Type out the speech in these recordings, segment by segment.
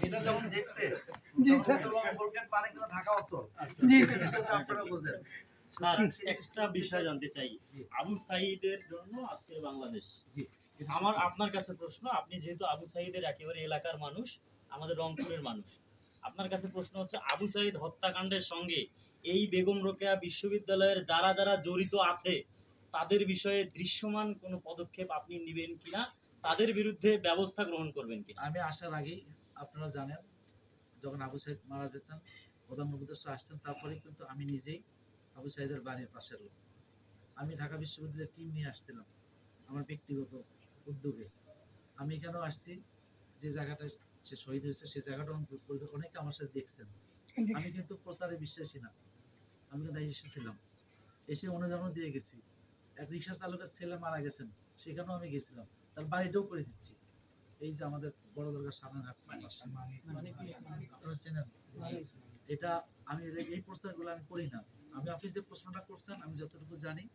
যেটা যেমন দেখছে জি স্যার। ভোল্টের পারে কিন্তু ঢাকা অসল। জি জিনিসটা আপনারা বোঝেন। স্যার এক্সট্রা বিষয় জানতে চাই। আবু সাইদের জন্য আজকের বাংলাদেশ। জি। আমার আপনার কাছে প্রশ্ন আপনি যেহেতু আবু সাইদের একেবারে এলাকার মানুষ আমাদের রংপুরের মানুষ। আপনার কাছে প্রশ্ন হচ্ছে আবু সাইদ হত্যাকাণ্ডের সঙ্গে এই বেগম রোকেয়া বিশ্ববিদ্যালয়ের যারা যারা জড়িত আছে তাদের বিষয়ে দৃশ্যমান কোনো পদক্ষেপ আপনি নেবেন কিনা? তাদের বিরুদ্ধে ব্যবস্থা গ্রহণ করবেন কিনা? আমি আসার আগেই আপনারা জানেন যখন আবু সাইদ মারা যেতেন প্রধান উপদেষ্টা আসছেন তারপরে কিন্তু আমি নিজেই আবু সাইদের বাড়ির পাশের লোক। আমি ঢাকা বিশ্ববিদ্যালয়ের টিম নিয়ে আসছিলাম আমার ব্যক্তিগত উদ্যোগে। আমি কেন আসছি যে জায়গাটা সে শহীদ হয়েছে সেই জায়গাটা অনেকে আমার সাথে দেখছেন। আমি কিন্তু প্রচারে বিশ্বাসী না আমি কিন্তু এসেছিলাম। এসে অনুদানও দিয়ে গেছি। এক রিক্সা চালকের ছেলে মারা গেছেন সেখানেও আমি গেছিলাম। তার বাড়িটাও করে দিচ্ছি। এই যে আমাদের বড় দরকার সামনে এটা আমি এই- প্রশ্নগুলো আমি করি না। আমি আপনি যে প্রশ্নটা করছেন, আমি যতটুকু জানি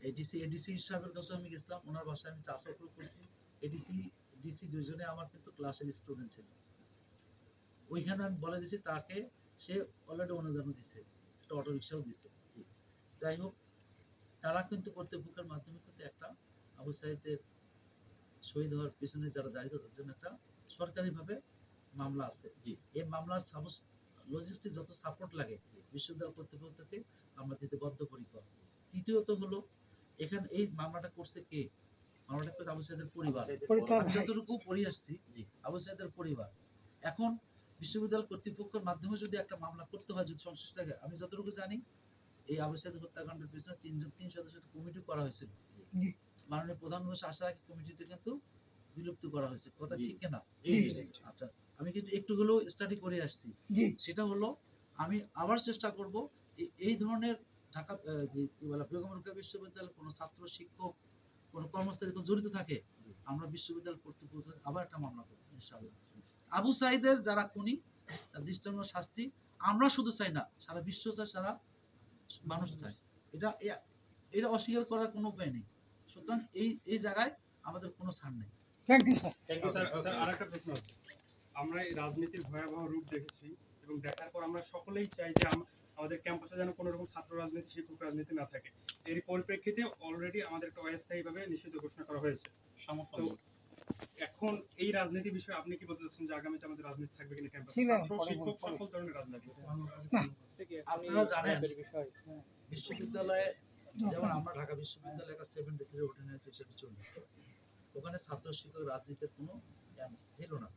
এডিসি এডিসি সাহেবের কাছে আমি গেছিলাম। ওনার বাসায় আমি চাষ করছি। এডিসি ডিসি দুজনে আমার কিন্তু ক্লাসের স্টুডেন্ট ছিল। ওইখানে আমি বলে দিছি, তাকে সে অলরেডি অনুদান দিছে, একটা অটো রিক্সাও দিছে। যাই হোক, তারা কিন্তু কর্তৃপক্ষের মাধ্যমে কিন্তু একটা আবু শহীদ হওয়ার পিছনে যারা দাঁড়িয়ে তাদের জন্য একটা সরকারিভাবে মামলা আছে জি। এই মামলার লজিস্টিক যত সাপোর্ট লাগে বিশ্ববিদ্যালয় কর্তৃপক্ষ থেকে আমরা দিতে বদ্ধপরিকর তৃতীয়ত হলো এখানে এই মামলাটা করছে কে মামলাটা করছে আবু সাইদের পরিবার যতটুকু পড়ে আসছি জি। আবু সাইদের পরিবার এখন বিশ্ববিদ্যালয় কর্তৃপক্ষের মাধ্যমে যদি একটা মামলা করতে হয় যদি সংশ্লিষ্ট থাকে আমি যতটুকু জানি এই আবু সাইদ হত্যাকাণ্ডের পিছনে তিনজন তিন সদস্যের কমিটি করা হয়েছিল। মাননীয় প্রধান উপদেষ্টা আসার আগে কমিটিতে কিন্তু বিলুপ্ত করা হয়েছে। কথা। ঠিক না জি, জি, জি। আচ্ছা আমি কিন্তু একটু হলেও স্টাডি করে আসছি। সেটা হলো আমি আবার চেষ্টা করব এই ধরনের ঢাকা কি- বেগম রোকেয়া বিশ্ববিদ্যালয়ের কোনো ছাত্র শিক্ষক কোনো কোনো জড়িত থাকে আমরা বিশ্ববিদ্যালয় কর্তৃপক্ষ আবার একটা মামলা করব ইনশাআল্লাহ। আবু সাইদের যারা খুনি তার দৃষ্টান্ত শাস্তি আমরা শুধু চাই না সারা বিশ্ব চায় সারা মানুষ চায়। এটা এটা অস্বীকার করার কোনো উপায় নেই। সুতরাং এই এই জায়গায় আমাদের কোনো ছাড় নেই। Thank you sir Thank you, sir. Sir আরেকটা প্রশ্ন আছে। আমরা এই রাজনীতির ভয়াবহ রূপ দেখেছি এবং দেখার পর আমরা সকলেই চাই যে আম- আমাদের ক্যাম্পাসে যেন কোনো রকম ছাত্র রাজনীতি শিক্ষক রাজনীতি না থাকে। এর পরিপ্রেক্ষিতে অলরেডি আমাদের একটা অস্থায়ীভাবে নিষিদ্ধ ঘোষণা করা হয়েছে। সমস্যা তো নেই। এখন এই রাজনীতি বিষয়ে আপনি কি বলতে চাচ্ছেন যে আগামীতে আমাদের রাজনীতি থাকবে কিনা ক্যাম্পাসে? শিক্ষক সকল ধরনের রাজনীতি। আপনারা জানেন বিশ্ববিদ্যালয়ে যেমন আমরা ঢাকা বিশ্ববিদ্যালয়ে একটা সেভেন্টি থ্রি অর্ডিন্যান্স হিসেবে চলি। ওখানে ছাত্র শিক্ষক রাজনীতির কোনো ছিল না।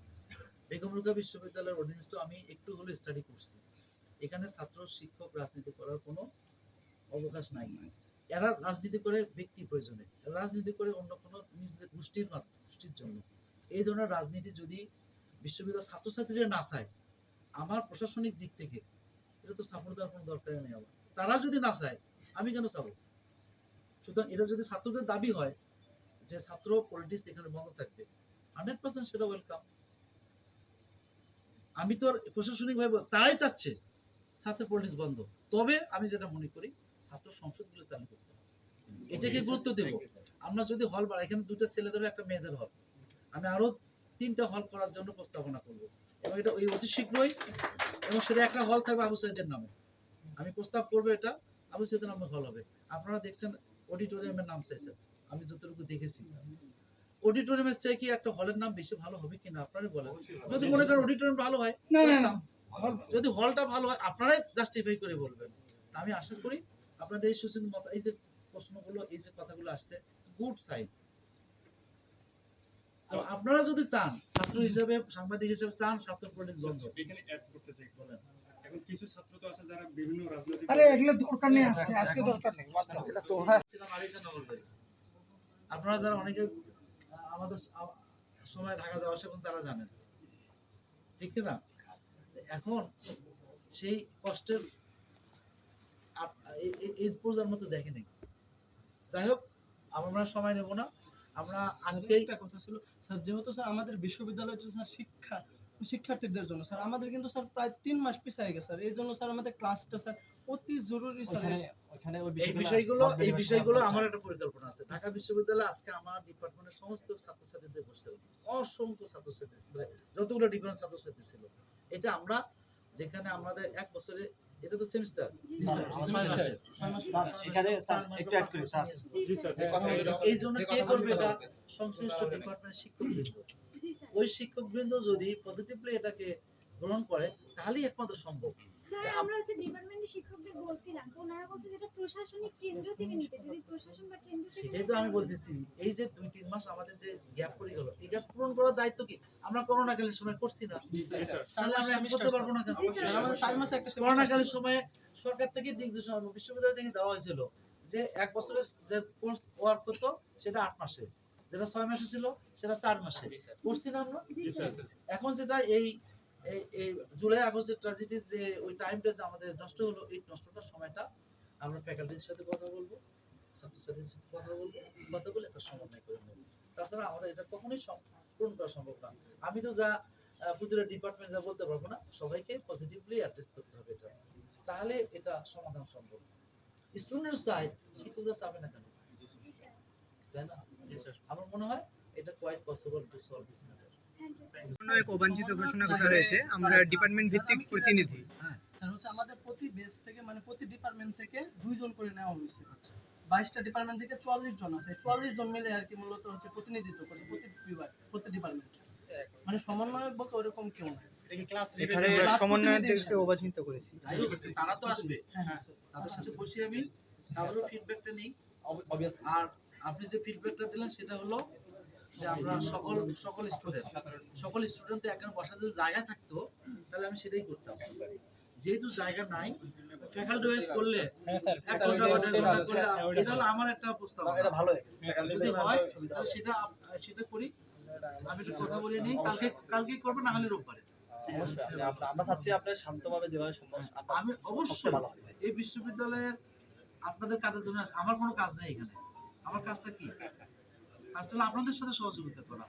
বেগম রোকেয়া বিশ্ববিদ্যালয়ের অর্ডিন্যান্সটা আমি একটু হলে স্টাডি করছি। এখানে ছাত্র শিক্ষক রাজনীতি করার কোনো অবকাশ নাই। এরা রাজনীতি করে ব্যক্তি প্রয়োজনে রাজনীতি করে অন্য কোনো নিজেদের গোষ্ঠীর গোষ্ঠীর জন্য। এই ধরনের রাজনীতি যদি বিশ্ববিদ্যালয়ের ছাত্রছাত্রীরা না চায়, আমার প্রশাসনিক দিক থেকে এটা তো সাপোর্ট দেওয়ার কোনো দরকার নেই আমার। তারা যদি না চায় আমি কেন চাবো? সুতরাং এটা যদি ছাত্রদের দাবি হয় যে ছাত্র পলিটিক্স এখানে বন্ধ থাকবে হান্ড্রেড পার্সেন্ট সেটা ওয়েলকাম আমি তো আর প্রশাসনিক ভাবে তারাই চাচ্ছে ছাত্র পলিটিক্স বন্ধ। তবে আমি যেটা মনে করি ছাত্র সংসদগুলো চালু করতে হবে। এটাকে গুরুত্ব দেব. আমরা যদি হল বাড়াই এখানে দুটো ছেলেদের একটা মেয়েদের হল আমি আরও তিনটা হল করার জন্য প্রস্তাবনা করব। এবং এটা ওই অতি শীঘ্রই এবং সেটা একটা হল থাকবে আবু সাইদের নামে। আমি প্রস্তাব করব এটা। আবু সাইদের নামে হল হবে। আপনারা দেখছেন অডিটোরিয়ামের নাম চাইছেন। আমি যতটুকু দেখেছি। অডিটোরিয়ামের চেয়ে কি একটা হলের নাম বেশি ভালো হবে কিনা আপনারা বলেন। যদি মনে করেন অডিটোরিয়াম ভালো হয় না না যদি হলটা ভালো হয় আপনারাই জাস্টিফাই করে বলবেন। আমি আশা করি আপনাদের এই সুচিন্ত এই যে প্রশ্নগুলো এই যে কথাগুলো আসছে গুড সাইড আপনারা যদি চান ছাত্র হিসেবে সাংবাদিক হিসেবে চান ছাত্র পলিটিক্স বন্ধ। এখানে অ্যাড করতে চাই বলেন। এখন কিছু ছাত্র তো আছে যারা বিভিন্ন রাজনৈতিক আরে এগুলো দরকার নেই আজকে আজকে দরকার নেই বাদ দাও। ছিলাম আরিসা নগরবাড়ি। আপনারা যারা অনেকে আমাদের সময় ঢাকা যাওয়া আসে এবং তারা জানেন। ঠিক কি না? এখন সেই কষ্টের এই প্রজন্ম তো দেখেনি। যাই হোক আমরা সময় নেব না। আমরা আজকে একটা কথা ছিল। স্যার যেহেতু স্যার আমাদের বিশ্ববিদ্যালয়ে স্যার শিক্ষা শিক্ষার্থীদের জন্য। স্যার আমাদের কিন্তু স্যার প্রায় তিন মাস পিছিয়ে গেছে স্যার। এই জন্য স্যার আমাদের ক্লাসটা স্যার অতি জরুরি স্যার ওখানে এই বিষয়গুলো এই বিষয়গুলো আমার একটা পরিকল্পনা আছে। ঢাকা বিশ্ববিদ্যালয়ে আজকে আমার ডিপার্টমেন্টের সমস্ত ছাত্রছাত্রীদের বসছিলাম অসংখ্য ছাত্রছাত্রী মানে যতগুলো ডিপার্টমেন্ট ছাত্রছাত্রী ছিল। এটা আমরা যেখানে আমাদের এক বছরে এটা তো সেমিস্টার এখানে স্যার একটু অ্যাড করি স্যার। জি স্যার এই জন্য কে করবে এটা সংশ্লিষ্ট ডিপার্টমেন্টের শিক্ষকবৃন্দ। ওই শিক্ষকবৃন্দ যদি পজিটিভলি এটাকে গ্রহণ করে তাহলেই একমাত্র সম্ভব। স্যার আমরা হচ্ছে ডিপার্টমেন্টের শিক্ষকদের বলছিলাম তো ওনারা বলছে যেটা প্রশাসনিক কেন্দ্র থেকে নিতে। যদি প্রশাসন বা কেন্দ্র থেকে সেটাই তো আমি বলতেছি। এই যে দুই তিন মাস আমাদের যে গ্যাপ পড়ে গেল গ্যাপ পূরণ করার দায়িত্ব কি? আমরা করোনাকালীন সময় করছি না। তাহলে আমরা এখন করতে পারব না কেন? আমাদের চার মাসে একটা করোনাকালীন সময়ে সরকার থেকে নির্দেশনা বিশ্ববিদ্যালয় থেকে দেওয়া হয়েছিল যে এক বছরের যে কোর্স ওয়ার্ক করতো সেটা আট মাসে। যেটা ছয় মাসে ছিল সেটা চার মাসে। করছি না আমরা? এখন যেটা এই এই- এই জুলাই আগস্ট যে ট্র্যাজেডি যে ওই টাইমটা যে আমাদের নষ্ট হলো এই নষ্টটার সময়টা আমরা ফ্যাকাল্টির সাথে কথা বলব ছাত্রছাত্রীর সাথে কথা বলব কথা বলে একটা সমন্বয় করে নেব। তাছাড়া আমাদের এটা কখনোই পূরণ করা সম্ভব না। আমি তো যা প্রতিটা ডিপার্টমেন্ট যা বলতে পারব না সবাইকে পজিটিভলি অ্যাড্রেস করতে হবে এটা। তাহলে এটা সমাধান সম্ভব। স্টুডেন্ট চাই শিক্ষকরা চাবে না কেন? তাই না? আমার মনে হয় এটা quite possible to solve this matter you অবাঞ্ছিত ঘোষণা করা হয়েছে আমরা ডিপার্টমেন্ট ভিত্তিক প্রতিনিধি। স্যার হচ্ছে আমাদের প্রতি বেস থেকে মানে প্রতি ডিপার্টমেন্ট থেকে দুইজন করে নেওয়া হয়েছে। বাইশটা ডিপার্টমেন্ট থেকে চুয়াল্লিশ জন আছে। চুয়াল্লিশ জন মিলে আর কি মূলত হচ্ছে প্রতিনিধিত্ব করছে প্রতি বিভাগ প্রতি ডিপার্টমেন্ট মানে সমন্বয়ক বলতে ওরকম কেউ নাই এটা কি ক্লাস এখানে সমন্বয়কদেরকে অবাঞ্ছিত করেছি। তারা তো আসবে। হ্যাঁ হ্যাঁ স্যার। তাদের সাথে বসে আমি। তাদেরও ফিডব্যাকটা নিই। আর আপনি যে ফিডব্যাকটা দিলেন সেটা হলো যে আমরা সকল সকল স্টুডেন্ট সকল স্টুডেন্ট এখানে বসার যদি জায়গা থাকতো তাহলে আমি সেটাই করতাম। যেহেতু জায়গা নাই ফ্যাকাল্টি ওয়াইজ করলে এক ঘণ্টা বা দেড় ঘণ্টা করলে এটা হলো আমার একটা প্রস্তাব এটা ভালো যদি হয় তাহলে সেটা সেটা করি। আমি একটু কথা বলে নিই কালকে কালকে করব না হলে রোববারে। অবশ্যই আমরা- আমরা চাচ্ছি আপনার শান্তভাবে যেভাবে সম্ভব আমি অবশ্যই এই বিশ্ববিদ্যালয়ের আপনাদের কাজের জন্য আছে। আমার কোনো কাজ নেই এখানে। আমার কাজটা কি? হলো আপনাদের সাথে সহযোগিতা করা।